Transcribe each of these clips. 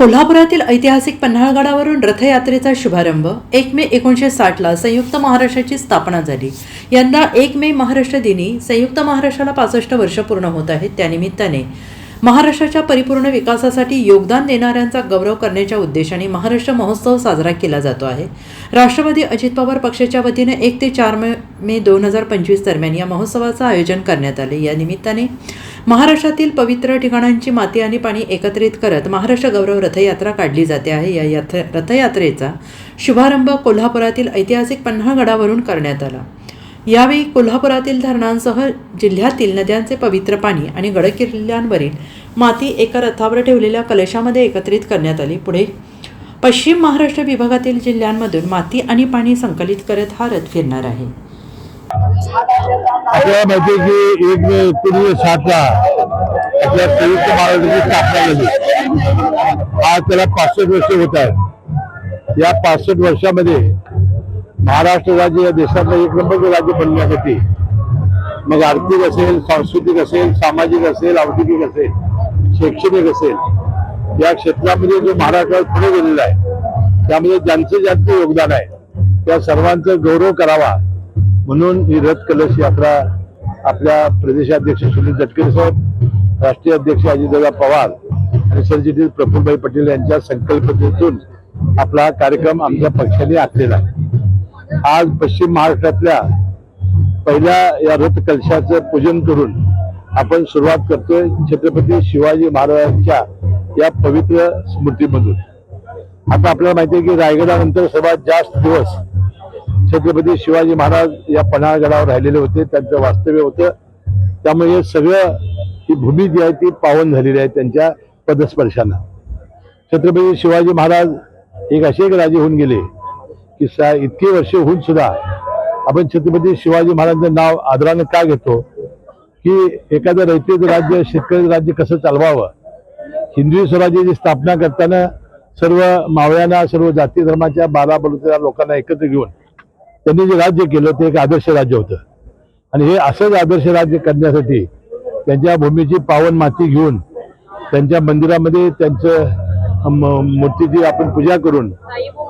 कोल्हापुरातील ऐतिहासिक पन्हाळगडावरून रथयात्रेचा शुभारंभ एक मे एकोणीसशे साठला संयुक्त महाराष्ट्राची स्थापना झाली. यंदा एक मे महाराष्ट्र दिनी संयुक्त महाराष्ट्राला पासष्ट वर्ष पूर्ण होत आहेत त्यानिमित्ताने महाराष्ट्राच्या परिपूर्ण विकासासाठी योगदान देणाऱ्यांचा गौरव करण्याच्या उद्देशाने महाराष्ट्र महोत्सव साजरा केला जातो आहे. राष्ट्रवादी अजित पवार पक्षाच्या वतीने एक ते चार मे मे दोन हजार पंचवीस दरम्यान या महोत्सवाचं आयोजन करण्यात आले. या निमित्ताने महाराष्ट्रातील पवित्र ठिकाणांची माती आणि पाणी एकत्रित करत महाराष्ट्र गौरव रथयात्रा काढली जाते आहे. या याथ रथयात्रेचा शुभारंभ कोल्हापुरातील ऐतिहासिक पन्हाळगडावरून करण्यात आला. यावेळी कोल्हापुरातील धरणांसह जिल्ह्यातील नद्यांचे पवित्र पाणी आणि गडकिल्ल्यांवरील माती एका रथावर ठेवलेल्या कलशामध्ये एकत्रित करण्यात आली. पुढे पश्चिम महाराष्ट्र विभागातील जिल्ह्यांमधून माती आणि पाणी संकलित करत हा रथ फिरणार आहे. आपल्याला माहिती आहे की एक पूर्व एकोणीसशे साठला आपल्या संयुक्त महाराष्ट्राची स्थापना झाली. आज त्याला पासष्ट वर्ष होत आहेत. या पासष्ट वर्षामध्ये महाराष्ट्र राज्य या देशातलं एक नंबरचं राज्य बनण्यासाठी मग आर्थिक असेल सांस्कृतिक असेल सामाजिक असेल औद्योगिक असेल शैक्षणिक असेल या क्षेत्रामध्ये जो महाराष्ट्र पुढे गेलेला आहे त्यामध्ये ज्यांचं ज्यांचं योगदान आहे त्या सर्वांचं गौरव करावा. म्हणून ही रथ कलश यात्रा आपल्या प्रदेशाध्यक्ष सुनील तटकरे साहेब राष्ट्रीय अध्यक्ष अजितदादा पवार आणि सरचिटणीस प्रफुल्लभाई पटेल यांच्या संकल्पनेतून आपला हा कार्यक्रम आमच्या पक्षाने आखलेला आहे. आज पश्चिम महाराष्ट्रातल्या पहिल्या या रथ कलशाचं पूजन करून आपण सुरुवात करतोय छत्रपती शिवाजी महाराजांच्या या पवित्र स्मृतीमधून. आता आपल्याला माहिती आहे की रायगडानंतर सर्वात जास्त दिवस छत्रपती शिवाजी महाराज या पन्हाळगडावर राहिलेले होते त्यांचं वास्तव्य होतं. त्यामुळे हे सगळं ही भूमी जी आहे ती पावन झालेली आहे त्यांच्या पदस्पर्शानं. छत्रपती शिवाजी महाराज एक असे एक राजे होऊन गेले की सा इतकी वर्ष होऊन सुद्धा आपण छत्रपती शिवाजी महाराजांचं नाव आदरानं का घेतो? की एखादं रयतेचं राज्य शेतकरी राज्य कसं चालवावं? हिंदवी स्वराज्याची स्थापना करताना सर्व मावळ्यांना सर्व जाती धर्माच्या बारा बलुतेदार लोकांना एकत्र घेऊन त्यांनी जे राज्य केलं ते एक आदर्श राज्य होतं. आणि हे असंच आदर्श राज्य करण्यासाठी त्यांच्या भूमीची पावन माती घेऊन त्यांच्या मंदिरामध्ये त्यांचं म- मूर्तीची आपण पूजा करून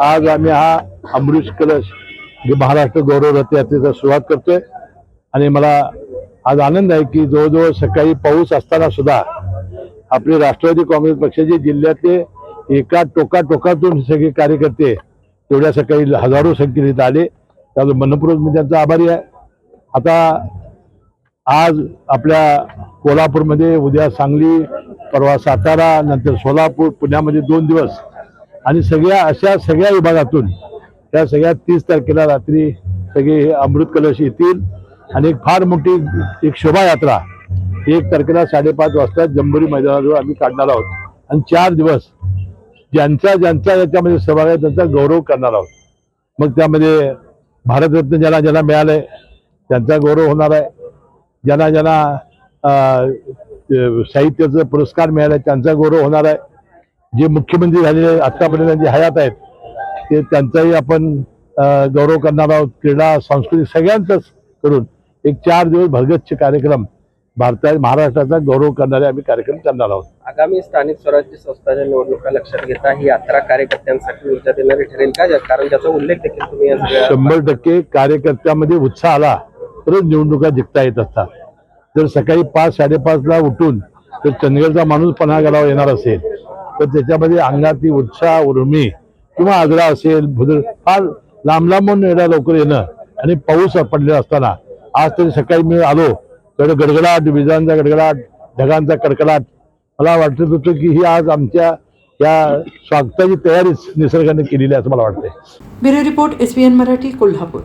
आज आम्ही हा अमृत कलश जे महाराष्ट्र गौरव रथयात्रेचा सुरुवात करतोय. आणि मला आज आनंद आहे की जवळजवळ सकाळी पाऊस असताना सुद्धा आपले राष्ट्रवादी काँग्रेस पक्षाचे जिल्ह्यातले एका टोका टोकातून सगळे कार्यकर्ते तेवढ्या सकाळी हजारो संख्येने आले. त्याचं मनपूर्वक मी त्यांचा आभारी आहे. आता आज आपल्या कोल्हापूरमध्ये उद्या सांगली परवा सातारा नंतर सोलापूर पुण्यामध्ये दोन दिवस. आणि सगळ्या अशा सगळ्या विभागातून त्या सगळ्या तीस तारखेला रात्री सगळे हे अमृत कलश येतील. आणि एक फार मोठी एक शोभायात्रा एक तारखेला साडेपाच वाजता जंबुरी मैदानाजवळ आम्ही काढणार आहोत. आणि चार दिवस ज्यांचा ज्यांचा याच्यामध्ये सहभाग आहे त्यांचा गौरव करणार आहोत. मग त्यामध्ये भारतरत्न ज्यांना ज्यांना मिळालंय त्यांचा गौरव होणार आहे. ज्यांना ज्यांना साहित्याचं पुरस्कार मिळाला पुरस्कार त्यांचा गौरव होणार आहे. जे मुख्यमंत्री झालेले आत्तापर्यंत जे हयात आहेत ते त्यांचाही आपण गौरव करणार आहोत. क्रीडा सांस्कृतिक सगळ्यांचाच करून एक चार दिवस भरगच्छ कार्यक्रम भारता महाराष्ट्राचा गौरव करणारे आम्ही कार्यक्रम करणार आहोत. आगामी स्थानिक स्वराज्य संस्थांच्या निवडणुका लक्षात घेता ही यात्रा कार्यकर्त्यांसाठी ऊर्जा देणारी ठरेल का? कारण ज्याचा उल्लेख देखील तुम्ही शंभर टक्के कार्यकर्त्यामध्ये उत्साह आला तरच निवडणुका जिंकता येत असतात. जर सकाळी पाच साडेपाचला उठून जर चंदगडचा माणूस पन्हागडावर येणार असेल तर त्याच्यामध्ये अंगातली उत्साह उर्मी किंवा आग्रा असेल भुदर फार लांब लांबून एवढ्या लवकर येणं आणि पाऊस पडलेला असताना आज तरी सकाळी मी आलो गड गडगडाट विजांचा गडगडाट ढगांचा कडकडाट. मला वाटत होतं की ही आज आमच्या या स्वागताची तयारीच निसर्गाने केलेली आहे असं मला वाटतंय. Bureau report S Marathi Kolhapur.